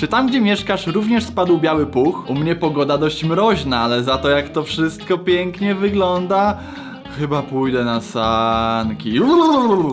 Czy tam, gdzie mieszkasz, również spadł biały puch? U mnie pogoda dość mroźna, ale za to jak to wszystko pięknie wygląda... Chyba pójdę na sanki.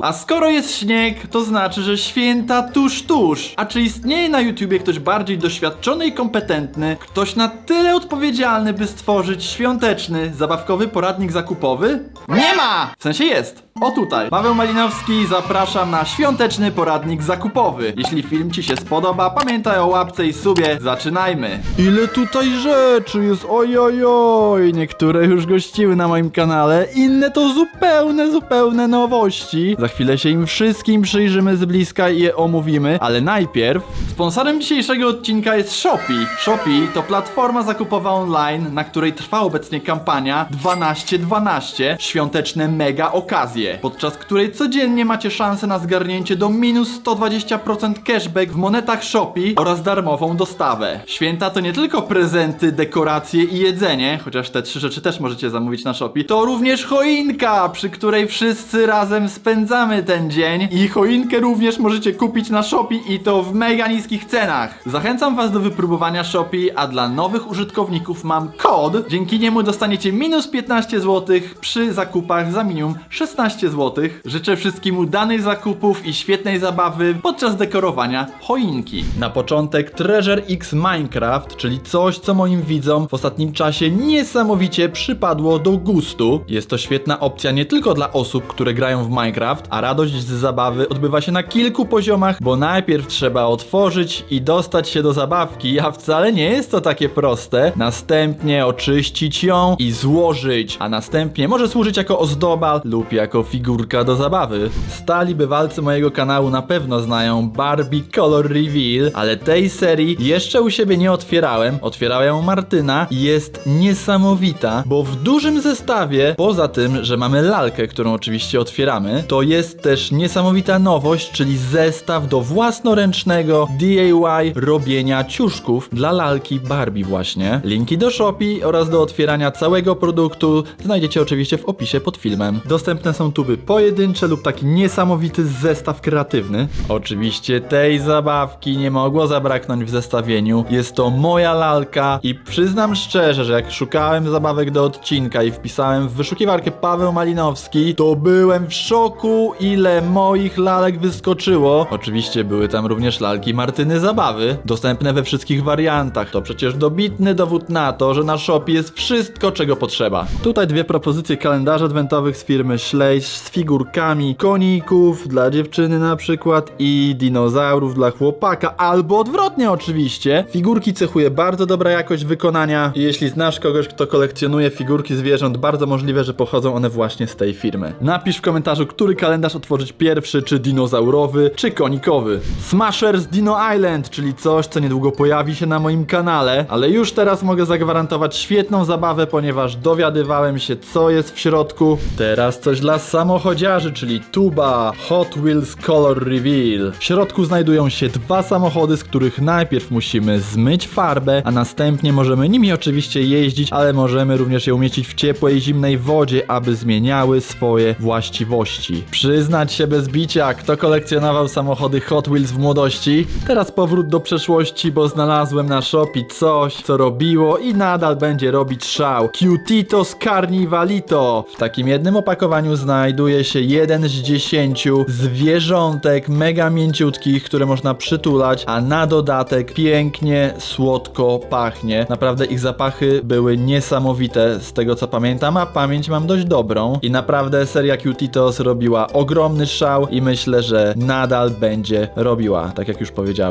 A skoro jest śnieg, to znaczy, że święta tuż, tuż. A czy istnieje na YouTubie ktoś bardziej doświadczony i kompetentny? Ktoś na tyle odpowiedzialny, by stworzyć świąteczny, zabawkowy poradnik zakupowy? Nie ma! W sensie jest. O tutaj. Paweł Malinowski, zapraszam na świąteczny poradnik zakupowy. Jeśli film Ci się spodoba, pamiętaj o łapce i subie. Zaczynajmy. Ile tutaj rzeczy jest, oj, oj, oj. Niektóre już gościły na moim kanale, inne to zupełne, zupełne nowości. Za chwilę się im wszystkim przyjrzymy z bliska i je omówimy, ale najpierw... Sponsorem dzisiejszego odcinka jest Shopee. Shopee to platforma zakupowa online, na której trwa obecnie kampania 12-12 świąteczne mega okazje, podczas której codziennie macie szansę na zgarnięcie do minus 120% cashback w monetach Shopee oraz darmową dostawę. Święta to nie tylko prezenty, dekoracje i jedzenie, chociaż te trzy rzeczy też możecie zamówić na Shopee, to również choinka, przy której wszyscy razem spędzamy ten dzień i choinkę również możecie kupić na Shopee i to w mega niskich cenach. Zachęcam was do wypróbowania Shopee, a dla nowych użytkowników mam kod, dzięki niemu dostaniecie minus 15 zł przy zakupach za minimum 16 zł. Życzę wszystkim udanych zakupów i świetnej zabawy podczas dekorowania choinki. Na początek Treasure X Minecraft, czyli coś, co moim widzom w ostatnim czasie niesamowicie przypadło do gustu. Jest to świetna opcja nie tylko dla osób, które grają w Minecraft, a radość z zabawy odbywa się na kilku poziomach, bo najpierw trzeba otworzyć i dostać się do zabawki, a wcale nie jest to takie proste. Następnie oczyścić ją i złożyć, a następnie może służyć jako ozdoba lub jako figurka do zabawy. Stali bywalcy mojego kanału na pewno znają Barbie Color Reveal, ale tej serii jeszcze u siebie nie otwierałem. Otwierała ją Martyna i jest niesamowita, bo w dużym zestawie, poza tym, że mamy lalkę, którą oczywiście otwieramy, to jest też niesamowita nowość, czyli zestaw do własnoręcznego DIY robienia ciuszków dla lalki Barbie właśnie. Linki do Shopee oraz do otwierania całego produktu znajdziecie oczywiście w opisie pod filmem. Dostępne są tuby pojedyncze lub taki niesamowity zestaw kreatywny. Oczywiście tej zabawki nie mogło zabraknąć w zestawieniu. Jest to moja lalka i przyznam szczerze, że jak szukałem zabawek do odcinka i wpisałem w wyszukiwarkę Paweł Malinowski, to byłem w szoku ile moich lalek wyskoczyło. Oczywiście były tam również lalki Martyny Zabawy, dostępne we wszystkich wariantach. To przecież dobitny dowód na to, że na Shopee jest wszystko, czego potrzeba. Tutaj dwie propozycje kalendarzy adwentowych z firmy Schleich z figurkami koników dla dziewczyny na przykład i dinozaurów dla chłopaka, albo odwrotnie oczywiście. Figurki cechuje bardzo dobra jakość wykonania i jeśli znasz kogoś, kto kolekcjonuje figurki zwierząt, bardzo możliwe, że pochodzą one właśnie z tej firmy. Napisz w komentarzu, który kalendarz otworzyć pierwszy, czy dinozaurowy, czy konikowy. Smasher z Dino Island, czyli coś, co niedługo pojawi się na moim kanale, ale już teraz mogę zagwarantować świetną zabawę, ponieważ dowiadywałem się, co jest w środku. Teraz coś dla samochodziarzy, czyli tuba Hot Wheels Color Reveal. W środku znajdują się dwa samochody, z których najpierw musimy zmyć farbę, a następnie możemy nimi oczywiście jeździć, ale możemy również je umieścić w ciepłej, zimnej wodzie, aby zmieniały swoje właściwości. Przyznać się bez bicia, kto kolekcjonował samochody Hot Wheels w młodości? Teraz powrót do przeszłości, bo znalazłem na Shopee coś, co robiło i nadal będzie robić szał. Cutitos Carnivalito. W takim jednym opakowaniu znajduje się jeden z dziesięciu zwierzątek mega mięciutkich, które można przytulać, a na dodatek pięknie, słodko pachnie. Naprawdę ich zapachy były niesamowite z tego co pamiętam, a pamięć mam dość dobrą. I naprawdę seria Cutitos robiła ogromny szał i myślę, że nadal będzie robiła, tak jak już powiedziałem.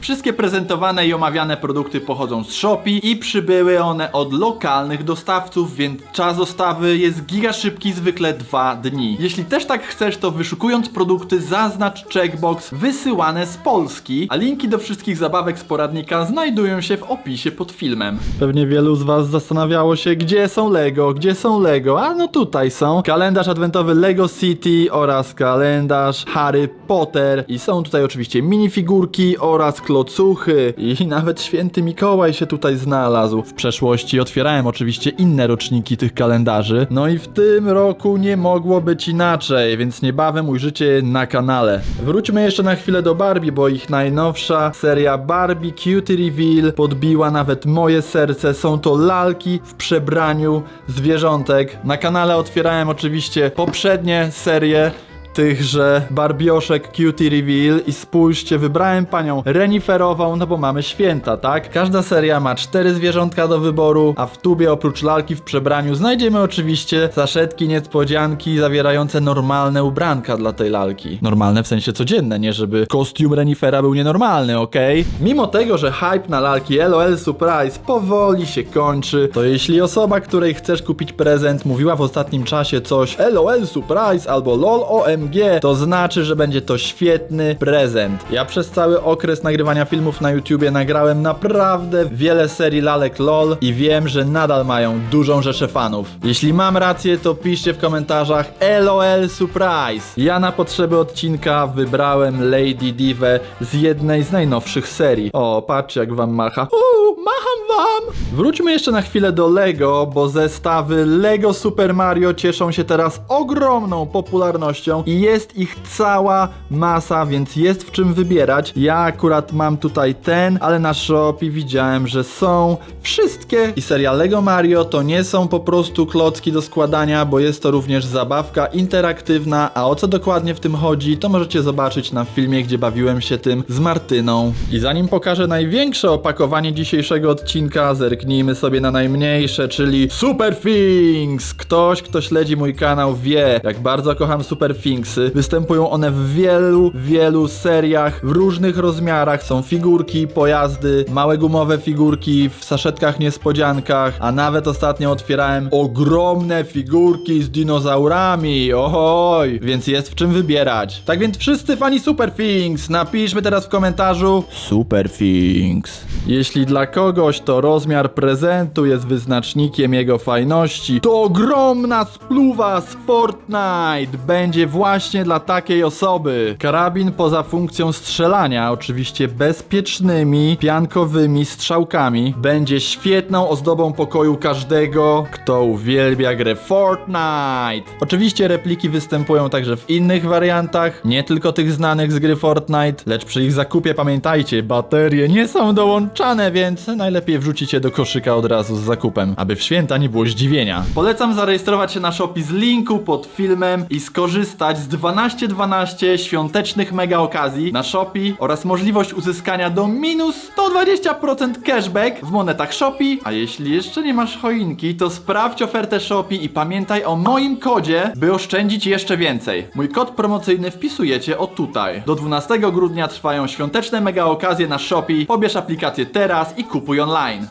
Wszystkie prezentowane i omawiane produkty pochodzą z Shopee i przybyły one od lokalnych dostawców, więc czas dostawy jest giga szybki, zwykle 2 dni. Jeśli też tak chcesz, to wyszukując produkty zaznacz checkbox wysyłane z Polski, a linki do wszystkich zabawek z poradnika znajdują się w opisie pod filmem. Pewnie wielu z was zastanawiało się, gdzie są Lego, gdzie są Lego, a no tutaj są. Kalendarz adwentowy Lego City oraz kalendarz Harry Potter i są tutaj oczywiście minifigurki oraz klocuchy i nawet święty Mikołaj się tutaj znalazł. W przeszłości otwierałem oczywiście inne roczniki tych kalendarzy, no i w tym roku nie mogło być inaczej, więc niebawem ujrzycie na kanale. Wróćmy jeszcze na chwilę do Barbie, bo ich najnowsza seria Barbie Cutie Reveal podbiła nawet moje serce. Są to lalki w przebraniu zwierzątek. Na kanale otwierałem oczywiście poprzednie serie tychże barbioszek Cutie Reveal i spójrzcie, wybrałem panią reniferową, no bo mamy święta, tak? Każda seria ma cztery zwierzątka do wyboru, a w tubie oprócz lalki w przebraniu znajdziemy oczywiście saszetki niespodzianki zawierające normalne ubranka dla tej lalki. Normalne w sensie codzienne, nie żeby kostium renifera był nienormalny, okej? Mimo tego, że hype na lalki LOL Surprise powoli się kończy, to jeśli osoba, której chcesz kupić prezent mówiła w ostatnim czasie coś LOL Surprise albo LOL OMG, to znaczy, że będzie to świetny prezent. Ja przez cały okres nagrywania filmów na YouTubie nagrałem naprawdę wiele serii lalek LOL i wiem, że nadal mają dużą rzeszę fanów. Jeśli mam rację, to piszcie w komentarzach LOL Surprise. Ja na potrzeby odcinka wybrałem Lady Divę z jednej z najnowszych serii. O, patrzcie jak wam macha. Uuu, macham wam! Wróćmy jeszcze na chwilę do Lego, bo zestawy Lego Super Mario cieszą się teraz ogromną popularnością i jest ich cała masa, więc jest w czym wybierać. Ja akurat mam tutaj ten, ale na Shopee widziałem, że są wszystkie. I seria Lego Mario to nie są po prostu klocki do składania, bo jest to również zabawka interaktywna, a o co dokładnie w tym chodzi, to możecie zobaczyć na filmie, gdzie bawiłem się tym z Martyną. I zanim pokażę największe opakowanie dzisiejszego odcinka, zerknijmy sobie na najmniejsze, czyli Super Things. Ktoś, kto śledzi mój kanał wie, jak bardzo kocham Super Thingsy. Występują one w wielu, wielu seriach, w różnych rozmiarach. Są figurki, pojazdy, małe gumowe figurki w saszetkach niespodziankach, a nawet ostatnio otwierałem ogromne figurki z dinozaurami. Ohoj! Więc jest w czym wybierać. Tak więc wszyscy fani Super Things, napiszmy teraz w komentarzu Super Things. Jeśli dla kogoś to rozmiar prezentu jest wyznacznikiem jego fajności, to ogromna spluwa z Fortnite będzie właśnie dla takiej osoby. Karabin poza funkcją strzelania, oczywiście bezpiecznymi, piankowymi strzałkami, będzie świetną ozdobą pokoju każdego, kto uwielbia grę Fortnite. Oczywiście repliki występują także w innych wariantach, nie tylko tych znanych z gry Fortnite, lecz przy ich zakupie pamiętajcie, baterie nie są dołączane, więc najlepiej wrzucić je do koszyka od razu z zakupem, aby w święta nie było zdziwienia. Polecam zarejestrować się na Shopee z linku pod filmem i skorzystać z 12-12 świątecznych mega okazji na Shopee oraz możliwość uzyskania do minus 120% cashback w monetach Shopee. A jeśli jeszcze nie masz choinki, to sprawdź ofertę Shopee i pamiętaj o moim kodzie, by oszczędzić jeszcze więcej. Mój kod promocyjny wpisujecie o tutaj. Do 12 grudnia trwają świąteczne mega okazje na Shopee. Pobierz aplikację teraz i kupuj online.